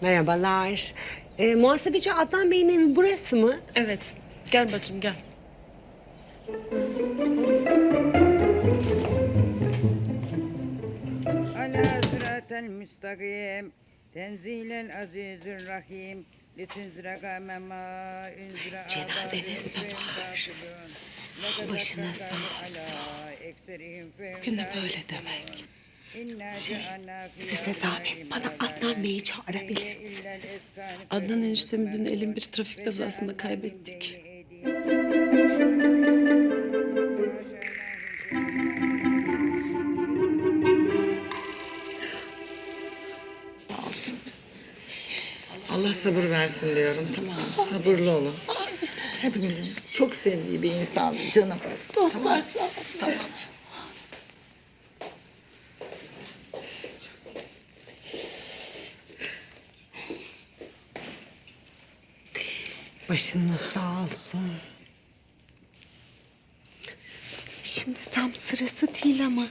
Merhabalar. Ee, muhasebeci Adnan Bey'in evi burası mı? Evet. Gel bacım gel. Ala sıratel müstakim Tenzilel azizür rahim Cenazeniz mi var? Başınız sağ olsun. Bugün de böyle demek. Şey, size zahmet bana Adnan Bey'i çağırabilir misiniz? Adnan eniştemi dün elin bir trafik kazasında kaybettik. Allah sabır versin diyorum tamam mı? Sabırlı olun. Hepimizin çok sevdiği bir insan canım. Dostlar sağ olsun. Tamam canım. Başınız sağ olsun. Şimdi tam sırası değil ama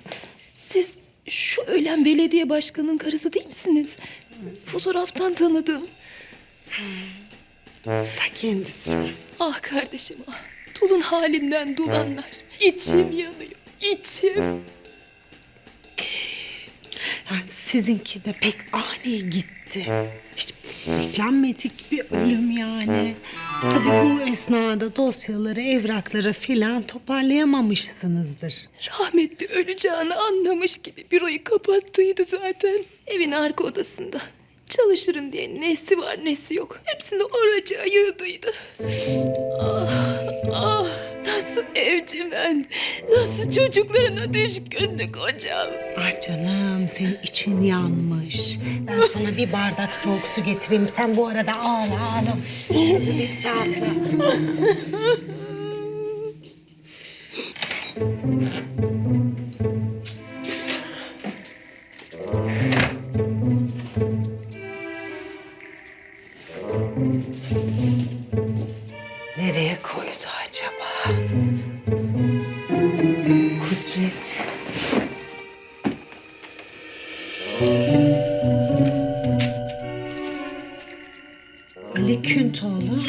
Siz şu ölen belediye başkanının karısı değil misiniz? Fotoğraftan tanıdım. ta kendisi. Ah kardeşim ah. Dulun halinden dulanlar. İçim yanıyor. içim. Yani sizinki de pek ani gitti. Hiç beklenmedik bir ölüm yani. Tabii bu esnada dosyaları, evrakları filan toparlayamamışsınızdır. Rahmetli öleceğini anlamış gibi büroyu kapattıydı zaten. Evin arka odasında. Çalışırım diye nesi var nesi yok. Hepsini oracağa yığdıydı. Ah, ah nasıl evcimen, nasıl çocuklarına düşkündü kocam. Ah canım senin için yanmış. Ben sana bir bardak soğuk su getireyim. Sen bu arada ağla ağla. Nereye koydu acaba? Küntoğlu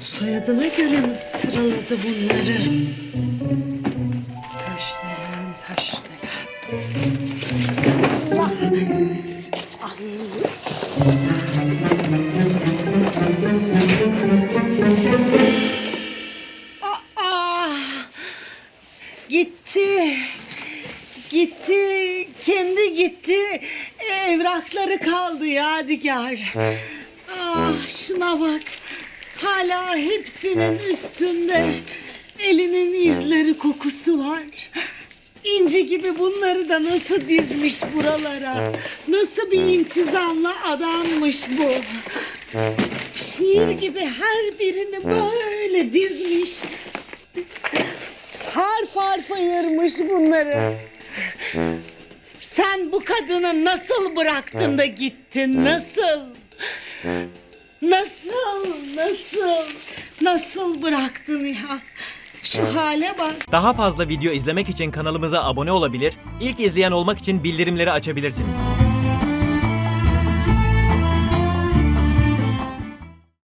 soyadına göre mi sıraladı bunları? Taşdelen, taşdelen. Allah! Ay! Aa! Gitti. Gitti. Kendi gitti. Evrakları kaldı Yadigar. Ah şuna bak. Hala hepsinin üstünde. Elinin izleri kokusu var. İnci gibi bunları da nasıl dizmiş buralara. Nasıl bir intizamla adanmış bu. Şiir gibi her birini böyle dizmiş. Harf harf ayırmış bunları. Sen bu kadını nasıl bıraktın da gittin? Nasıl? Nasıl? Nasıl? Nasıl bıraktın ya? Şu hale bak. Daha fazla video izlemek için kanalımıza abone olabilir, ilk izleyen olmak için bildirimleri açabilirsiniz.